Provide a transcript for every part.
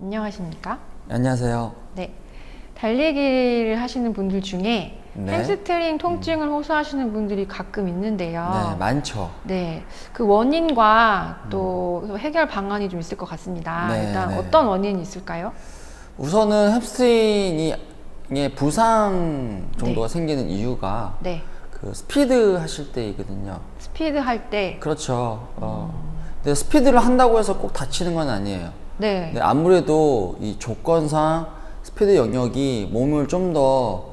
안녕하십니까? 안녕하세요. 네. 달리기를 하시는 분들 중에 네. 햄스트링 통증을 호소하시는 분들이 가끔 있는데요. 네, 많죠. 네, 그 원인과 또 해결 방안이 좀 있을 것 같습니다. 네, 일단 네. 어떤 원인이 있을까요? 우선은 햄스트링이 의 부상 정도가 생기는 이유가 네, 그 스피드 하실 때이거든요. 스피드 할 때, 그렇죠. 어. 근데 스피드를 한다고 해서 꼭 다치는 건 아니에요. 네, 근데 아무래도 이 조건상 스피드 영역이 몸을 좀 더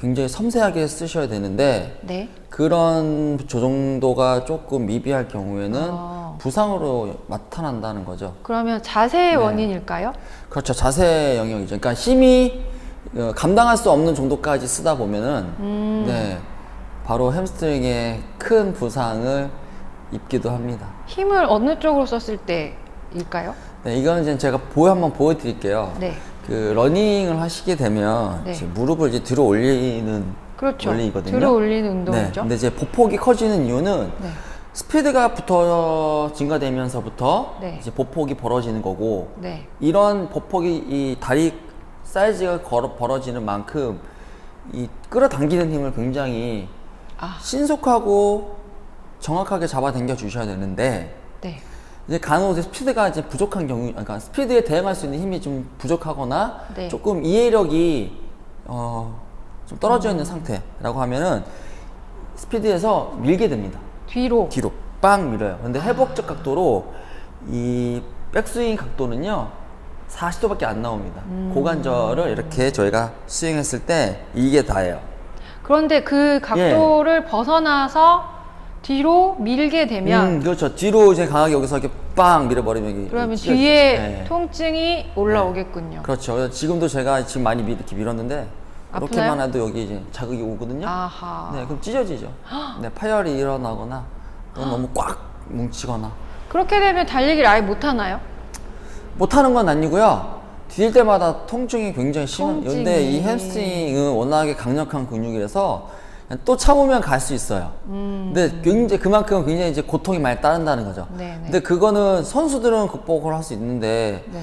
굉장히 섬세하게 쓰셔야 되는데 네, 그런 조정도가 조금 미비할 경우에는 어. 부상으로 나타난다는 거죠. 그러면 자세의 네. 원인일까요? 그렇죠. 자세 영역이죠. 그러니까 힘이 어, 감당할 수 없는 정도까지 쓰다 보면은 음. 네 바로 햄스트링에 큰 부상을 입기도 합니다. 힘을 어느 쪽으로 썼을 때일까요? 네, 이거는 이제 제가 보여 한번 보여드릴게요. 네, 그 러닝을 하시게 되면 네. 이제 무릎을 이제 들어 올리는 그렇죠. 원리거든요. 들어 올리는 네, 운동이죠. 근데 이제 보폭이 커지는 이유는 네, 스피드가 붙어 증가되면서부터 네. 이제 보폭이 벌어지는 거고 네, 이런 보폭이 이 다리 사이즈가 걸어, 벌어지는 만큼 이 끌어당기는 힘을 굉장히 아, 신속하고 정확하게 잡아당겨 주셔야 되는데 네, 이제 간혹 이제 스피드가 이제 부족한 경우, 그러니까 스피드에 대응할 수 있는 힘이 좀 부족하거나 네. 조금 이해력이 어, 좀 떨어져 있는 상태라고 하면은 스피드에서 밀게 됩니다. 뒤로. 뒤로 빵 밀어요. 근데 회복적 각도로 이 백스윙 각도는요 40도밖에 안 나옵니다. 음. 고관절을 이렇게 저희가 스윙했을 때 이게 다예요. 그런데 그 각도를 벗어나서 뒤로 밀게 되면 음, 그렇죠. 뒤로 이제 강하게 여기서 이렇게 빵 밀어버리면 이게 그러면 찢어지죠. 뒤에 네. 통증이 올라오겠군요. 그렇죠. 그래서 지금도 제가 지금 많이 밀- 이렇게 밀었는데 이렇게만? 해도 여기 이제 자극이 오거든요. 아하. 네, 그럼 찢어지죠. 네, 파열이 일어나거나 또 너무 꽉 뭉치거나 그렇게 되면 달리기를 아예 못 하나요? 못하는 건 아니고요. 뛸 때마다 통증이 굉장히 심한. 통증이. 근데 이 햄스트링은 워낙에 강력한 근육이라서 또 참으면 갈 수 있어요. 근데 굉장히 그만큼 굉장히 이제 고통이 많이 따른다는 거죠. 음. 네네. 근데 그거는 선수들은 극복을 할 수 있는데 네.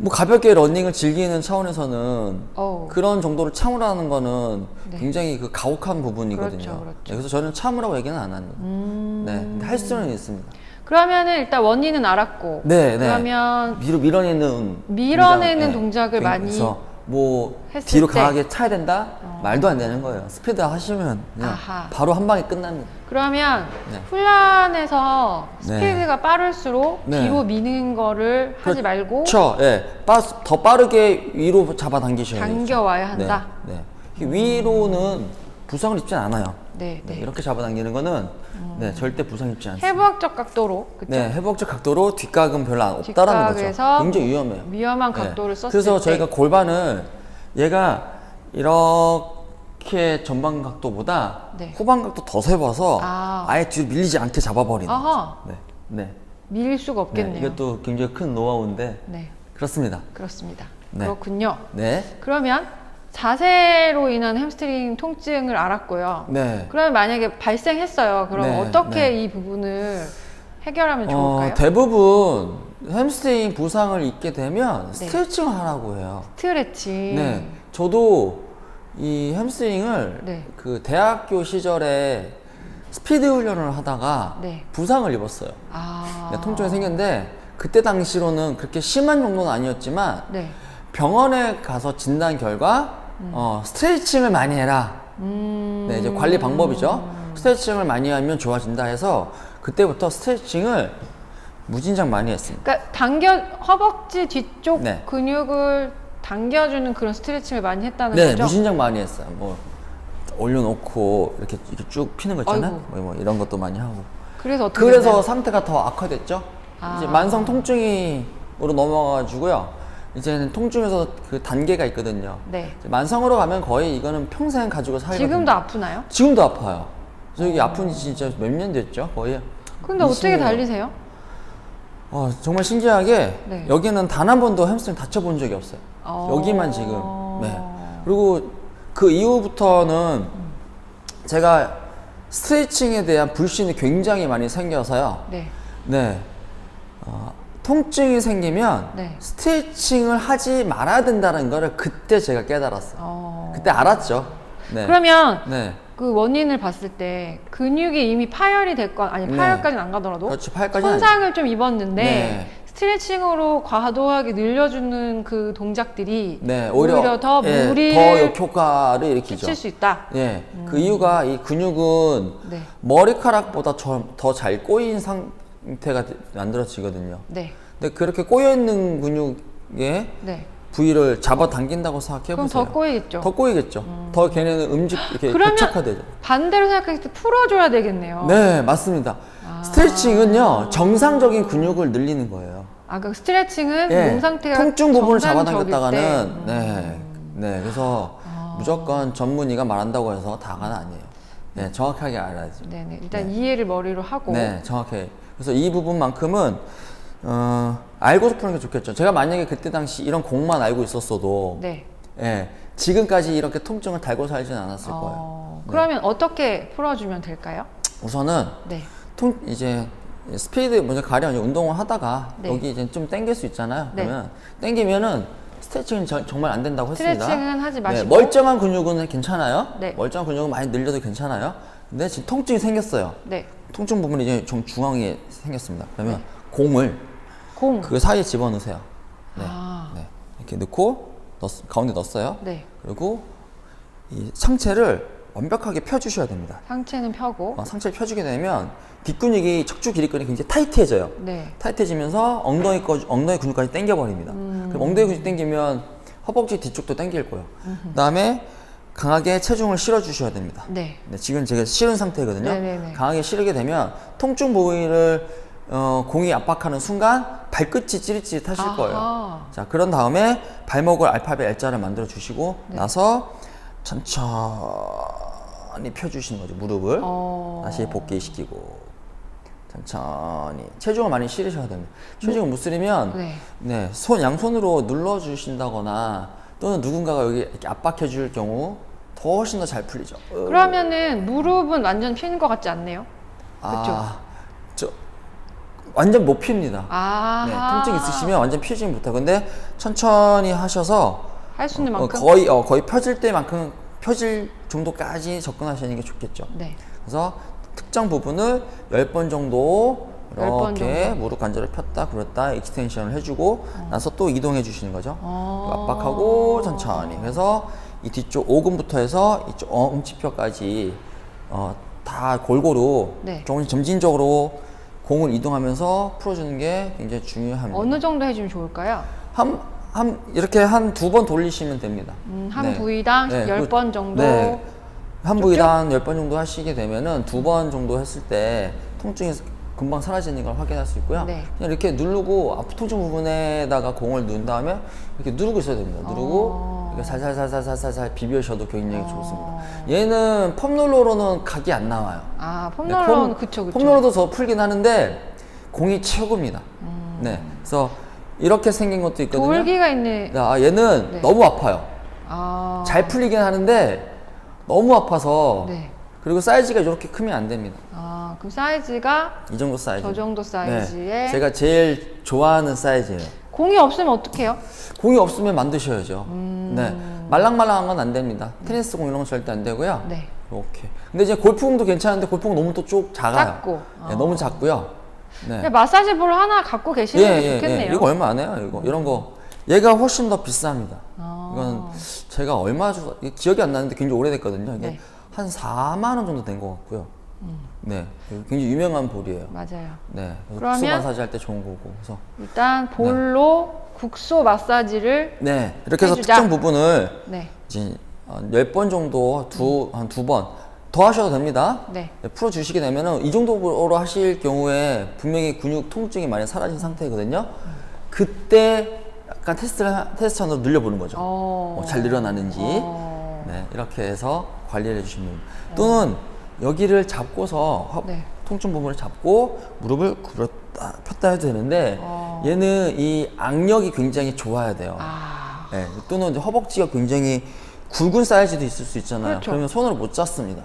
뭐 가볍게 러닝을 즐기는 차원에서는 어우. 그런 정도를 참으라는 거는 네. 굉장히 그 가혹한 부분이거든요. 그렇죠, 그렇죠. 네, 그래서 저는 참으라고 얘기는 안 합니다. 음. 네, 근데 할 수는 있습니다. 그러면은 일단 원인은 알았고. 네, 네. 그러면 밀어 밀어내는 밀어내는 동작, 동작을 많이 그래서 뭐 뒤로 때. 강하게 차야 된다 말도 안 되는 거예요. 스피드 하시면 그냥 아하. 바로 한 방에 끝납니다. 그러면 네. 훈련에서 네. 스피드가 빠를수록 네. 뒤로 미는 거를 하지 말고 그렇죠. 예, 빠, 더 빠르게 위로 잡아당기셔야 돼요. 당겨와야 한다. 네, 네. 위로는 부상을 입진 않아요. 네, 네, 네. 이렇게 잡아당기는 거는 네, 절대 부상 입지 않습니다. 해부학적 각도로 그쵸? 네, 회복적 각도로 뒷각은 별로 안 없다라는 거죠. 뒷각에서 굉장히 위험해요. 위험한 네. 각도를 썼을 그래서 때 저희가 골반을 얘가 이렇게 전방 각도보다 네. 후방 각도 더 세워서 아. 아. 예 뒤로 밀리지 않게 잡아버리는 아하. 거죠. 네, 네. 밀릴 수가 네, 없겠네요. 이것도 굉장히 큰 노하우인데 네, 그렇습니다. 그렇습니다. 네. 그렇군요. 네, 그러면 자세로 인한 햄스트링 통증을 알았고요. 네. 그러면 만약에 발생했어요. 그럼 네, 어떻게 네. 이 부분을 해결하면 좋을까요? 어, 대부분 햄스트링 부상을 입게 되면 네. 스트레칭을 하라고 해요. 스트레칭. 네, 저도 이 햄스트링을 네. 그 대학교 시절에 스피드 훈련을 하다가 네. 부상을 입었어요. 아. 네, 통증이 생겼는데 그때 당시로는 그렇게 심한 정도는 아니었지만 네. 병원에 가서 진단 결과 어, 스트레칭을 많이 해라. 음. 네, 이제 관리 방법이죠. 스트레칭을 많이 하면 좋아진다 해서 그때부터 스트레칭을 무진장 많이 했습니다. 그러니까 당겨 허벅지 뒤쪽 네. 근육을 당겨주는 그런 스트레칭을 많이 했다는 네, 거죠? 무진장 많이 했어요. 뭐 올려놓고 이렇게, 이렇게 쭉 피는 거 있잖아요. 뭐, 뭐 이런 것도 많이 하고. 그래서 어떻게 그래서 됐나요? 상태가 더 악화됐죠. 아. 이제 만성 통증이로 넘어가가지고요. 이제는 통증에서 그 단계가 있거든요. 네. 이제 만성으로 가면 거의 이거는 평생 가지고 살거든요. 지금도 아프나요? 지금도 아파요. 저기 아픈 지 진짜 몇 년 됐죠? 거의. 근데 어떻게 20년. 달리세요? 어, 정말 신기하게 네. 여기는 단 한 번도 햄스트링 다쳐본 적이 없어요. 어. 여기만 지금. 네. 그리고 그 이후부터는 제가 스트레칭에 대한 불신이 굉장히 많이 생겨서요. 네. 네. 어, 통증이 생기면 네. 스트레칭을 하지 말아야 된다는 거를 그때 제가 깨달았어요. 어. 그때 알았죠. 네. 그러면 네. 그 원인을 봤을 때 근육이 이미 파열이 됐건 아니 네. 파열까지는 안 가더라도 그렇지, 파열까지는 손상을 좀 입었는데 네. 스트레칭으로 과도하게 늘려주는 그 동작들이 네, 오히려, 오히려 더 예, 무리를 더 역효과를 일으키죠. 끼칠 수 있다. 예, 그 이유가 이 근육은 네. 머리카락보다 더 잘 꼬인 상 태가 되- 만들어지거든요. 네. 근데 그렇게 꼬여 있는 근육의 네. 부위를 잡아 당긴다고 생각해 그럼 보세요. 더 꼬이겠죠. 더 꼬이겠죠. 더 걔네는 음직 이렇게 고착화되죠. 반대로 생각했을 때 풀어줘야 되겠네요. 네, 맞습니다. 아. 스트레칭은요 정상적인 근육을 늘리는 거예요. 아, 그 스트레칭은 예, 몸 상태가 통증 부분을 잡아당겼다가는 때. 음. 네, 네, 그래서 무조건 전문의가 말한다고 해서 다가 아니에요. 네, 정확하게 알아야죠. 네네. 일단 이해를 머리로 하고. 네, 정확해. 그래서 이 부분만큼은 어, 알고서 푸는 게 좋겠죠. 제가 만약에 그때 당시 이런 공만 알고 있었어도, 네. 예, 지금까지 이렇게 통증을 달고 살지는 않았을 거예요. 어, 그러면 어떻게 풀어주면 될까요? 우선은 네. 통 이제 스피드 먼저 가령 운동을 하다가 네. 여기 이제 좀 당길 수 있잖아요. 네. 그러면 당기면은 스트레칭은 저- 정말 안 된다고 했습니다. 스트레칭은 하지 마시고. 네, 멀쩡한 근육은 괜찮아요. 네. 멀쩡한 근육은 많이 늘려도 괜찮아요. 근데 지금 통증이 생겼어요. 네. 통증 부분이 이제 좀 중앙에 생겼습니다. 그러면 공을 공. 그 사이에 집어넣으세요. 네. 아. 네. 이렇게 넣고 넣, 가운데 넣었어요. 네. 그리고 이 상체를 완벽하게 펴주셔야 됩니다. 상체는 펴고. 어, 상체를 펴주게 되면 뒷근육이 척추 길이 근이 굉장히 타이트해져요. 네. 타이트해지면서 엉덩이 거, 엉덩이 근육까지 당겨버립니다. 음. 그럼 엉덩이 근육 당기면 허벅지 뒤쪽도 당길 거예요. 그 다음에 강하게 체중을 실어 주셔야 됩니다. 네. 네, 지금 제가 실은 상태거든요. 네네네. 강하게 실으게 되면 통증 부위를 어, 공이 압박하는 순간 발끝이 찌릿찌릿하실 아하. 거예요. 자, 그런 다음에 발목을 알파벳 L자를 만들어 주시고 네. 나서 천천히 펴주시는 거죠. 무릎을 어. 다시 복귀시키고 천천히 체중을 많이 실으셔야 됩니다. 체중을 못 실으면 네. 네, 손 양손으로 눌러 주신다거나 또는 누군가가 여기 이렇게 압박해 줄 경우 더 훨씬 더 잘 풀리죠. 어, 그러면은 무릎은 완전 피는 것 같지 않네요? 아, 저 완전 못 핍니다. 아. 네, 통증 있으시면 완전 피지 못해요. 근데 천천히 하셔서 할 수 있는 어, 만큼. 거의 어, 거의 펴질 때만큼 펴질 정도까지 접근하시는 게 좋겠죠. 네. 그래서 특정 부분을 10번 정도 열번 이렇게 정도? 무릎 관절을 폈다 굴렸다 익스텐션을 해주고 나서 또 이동해 주시는 거죠. 어. 압박하고 천천히. 그래서 이 뒤쪽 오금부터 해서 이쪽 어, 음치뼈까지 어, 다 골고루 네. 조금씩 점진적으로 공을 이동하면서 풀어주는 게 굉장히 중요합니다. 어느 정도 해주면 좋을까요? 한, 한 이렇게 한 두 번 돌리시면 됩니다. 음, 한 네. 부위당 네, 열 그- 번 정도. 네. 한 부위당 10번 정도 하시게 되면은 두 번 정도 했을 때 통증이 금방 사라지는 걸 확인할 수 있고요. 네. 그냥 이렇게 누르고 앞 통증 부분에다가 공을 누른 다음에 이렇게 누르고 있어야 됩니다. 누르고 어. 이렇게 살살살살살살 비벼셔도 굉장히 좋습니다. 얘는 펌롤러로는 각이 안 나와요. 아, 네, 폼롤러는 폼- 그쵸, 그쵸. 폼롤러도 더 풀긴 하는데 공이 최고입니다. 음. 네. 그래서 이렇게 생긴 것도 있거든요. 돌기가 있는. 아, 얘는 네. 너무 아파요. 아. 잘 풀리긴 하는데 너무 아파서 네. 그리고 사이즈가 이렇게 크면 안 됩니다. 아, 그럼 사이즈가 이 정도 사이즈. 저 정도 사이즈에 네, 제가 제일 좋아하는 사이즈예요. 공이 없으면 어떡해요? 공이 없으면 만드셔야죠. 음. 네, 말랑말랑한 건 안 됩니다. 테니스 공 이런 건 절대 안 되고요. 네. 이렇게. 근데 이제 골프공도 괜찮은데 골프공 너무 또쭉 작아요. 작고. 네, 어. 너무 작고요. 네. 마사지 볼 하나 갖고 계시는 게 좋겠네요. 이거 얼마 안 해요, 이거. 이런 거. 얘가 훨씬 더 비쌉니다. 아. 이건 제가 얼마 주 기억이 안 나는데 굉장히 오래됐거든요. 이게 네. 음. 한 4만 원 정도 된 것 같고요. 네, 굉장히 유명한 볼이에요. 맞아요. 네, 그래서 국소 마사지 할 때 좋은 거고. 그래서 일단 볼로 국소 마사지를 네, 이렇게 해서 해주자. 특정 부분을 네. 이제 10번 정도 두 한 두 번 더 하셔도 됩니다. 네. 풀어 주시게 되면은 이 정도로 하실 경우에 분명히 근육 통증이 많이 사라진 상태거든요. 그때 약간 테스트를 하- 테스트로 늘려보는 거죠. 어. 어, 잘 늘어나는지 어. 네, 이렇게 해서 관리를 해주시면 됩니다. 또는 여기를 잡고서 허- 네. 통증 부분을 잡고 무릎을 굴었다 폈다 해도 되는데 어. 얘는 이 악력이 굉장히 좋아야 돼요. 아. 네, 또는 이제 허벅지가 굉장히 굵은 사이즈도 있을 수 있잖아요. 그렇죠. 그러면 손으로 못 잡습니다.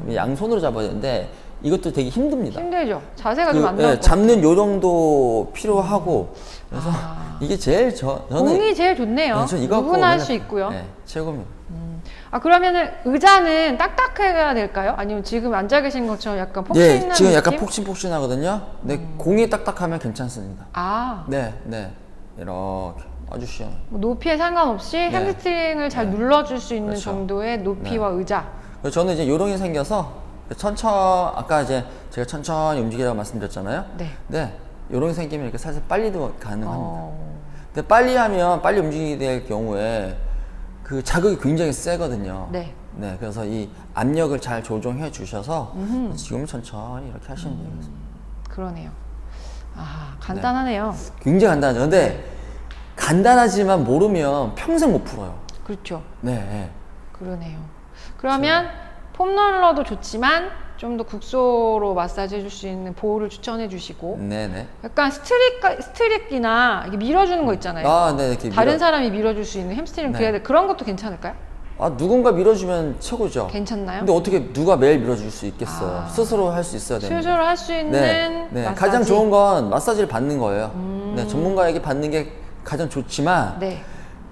그럼 양손으로 잡아야 되는데 이것도 되게 힘듭니다. 힘들죠. 자세가 그, 좀안 예, 것 잡는 요령도 필요하고 그래서 아. 이게 제일 저 저는 공이 제일 좋네요. 네, 저 이거 누구나 할 수 있고요. 네, 최고입니다. 아 그러면은 의자는 딱딱해야 될까요? 아니면 지금 앉아 계신 것처럼 약간 폭신한 예, 지금 약간 느낌? 음. 폭신폭신하거든요. 근데 공이 딱딱하면 괜찮습니다. 아 네, 네. 이렇게 아주 시원. 뭐 높이에 상관없이 네. 햄스트링을 잘 눌러줄 수 있는 그렇죠. 정도의 높이와 의자. 그래서 저는 이제 요령이 생겨서 천천 아까 이제 제가 천천히 움직이라고 말씀드렸잖아요. 네. 네. 요령이 생기면 이렇게 살살 빨리도 가능합니다. 어, 근데 빨리 하면 빨리 움직이게 될 경우에 그 자극이 굉장히 세거든요. 네. 네, 그래서 이 압력을 잘 조정해 주셔서 지금 천천히 이렇게 하시면 되겠습니다. 그러네요. 아 간단하네요. 굉장히 간단하죠. 근데 간단하지만 모르면 평생 못 풀어요. 그렇죠. 네. 네. 그러네요. 그러면 폼롤러도 좋지만 좀 더 국소로 마사지 해줄 수 있는 보호를 추천해 주시고 네네. 약간 스트릭 스트릭이나 이렇게 밀어주는 거 있잖아요. 아, 네, 이렇게 다른 밀어- 사람이 밀어줄 수 있는 햄스트링 네. 그래야 그런 것도 괜찮을까요? 아, 누군가 밀어주면 최고죠. 괜찮나요? 근데 어떻게 누가 매일 밀어줄 수 있겠어요? 아. 스스로 할 수 있어야 됩니다. 수술을 할 수 있는 네, 네. 마사지. 가장 좋은 건 마사지를 받는 거예요. 네, 전문가에게 받는 게 가장 좋지만 네.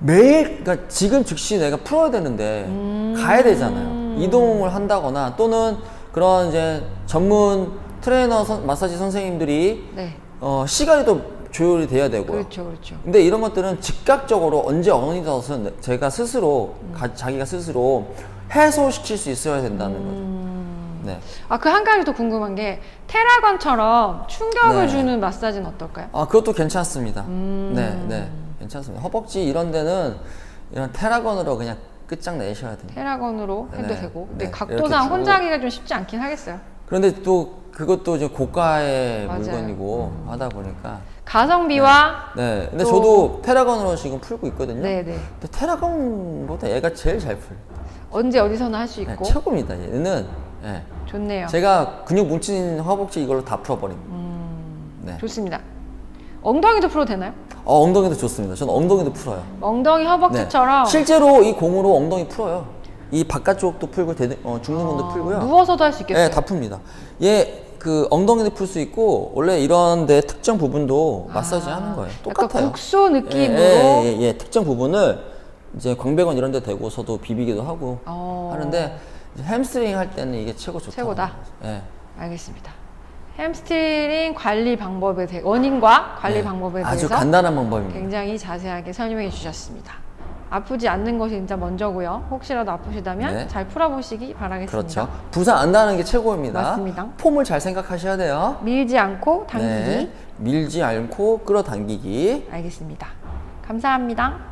매일 그러니까 지금 즉시 내가 풀어야 되는데 음. 가야 되잖아요. 이동을 한다거나 또는 그런 이제 전문 트레이너 선- 마사지 선생님들이 네. 어, 시간이 또 조율이 돼야 되고요. 그렇죠, 그렇죠. 근데 이런 것들은 즉각적으로 언제 어느 것은 제가 스스로 가- 자기가 스스로 해소시킬 수 있어야 된다는 음. 거죠. 네. 아 그 한 가지 더 궁금한 게 테라건처럼 충격을 네. 주는 마사지는 어떨까요? 아 그것도 괜찮습니다. 음. 네, 네, 괜찮습니다. 허벅지 이런 데는 이런 테라건으로 그냥 끝장 내셔야 됩니다. 테라건으로 해도 네. 되고. 근데 네. 각도상 이렇게 주고. 혼자 하기가 좀 쉽지 않긴 하겠어요. 그런데 또 그것도 이제 고가의 맞아요. 음. 물건이고 하다 보니까 가성비와 네. 근데 또- 저도 테라건으로 지금 풀고 있거든요. 네, 네. 근데 테라건보다 얘가 제일 잘 풀려. 언제 어디서나 할 수 네, 있고 최고입니다. 얘는 네. 좋네요. 제가 근육 뭉친 허벅지 이걸로 다 풀어버립니다. 음. 네. 좋습니다. 엉덩이도 풀어도 되나요? 어, 엉덩이도 좋습니다. 저는 엉덩이도 풀어요. 엉덩이 네. 허벅지처럼 실제로 이 공으로 엉덩이 풀어요. 이 바깥쪽도 풀고 대등, 어, 중둔근도 어, 풀고요. 누워서도 할 수 있겠어요. 네, 다 풉니다. 얘 그 엉덩이도 풀 수 있고 원래 이런 데 특정 부분도 마사지 하는 거예요. 똑같아요. 약간 국소 느낌으로 예, 예, 예, 예. 특정 부분을 이제 광배건 이런 데 대고서도 비비기도 하고 어. 하는데 이제 햄스트링 할 때는 이게 최고 좋다. 최고다. 예. 알겠습니다. 햄스트링 관리 방법에 대해 원인과 관리 네, 방법에 아주 대해서 간단한 방법입니다. 굉장히 자세하게 설명해 주셨습니다. 아프지 않는 것이 진짜 먼저고요. 혹시라도 아프시다면 네. 잘 풀어보시기 바라겠습니다. 그렇죠. 부상 안 나는 게 최고입니다. 맞습니다. 폼을 잘 생각하셔야 돼요. 밀지 않고 당기기. 네. 밀지 않고 끌어당기기. 알겠습니다. 감사합니다.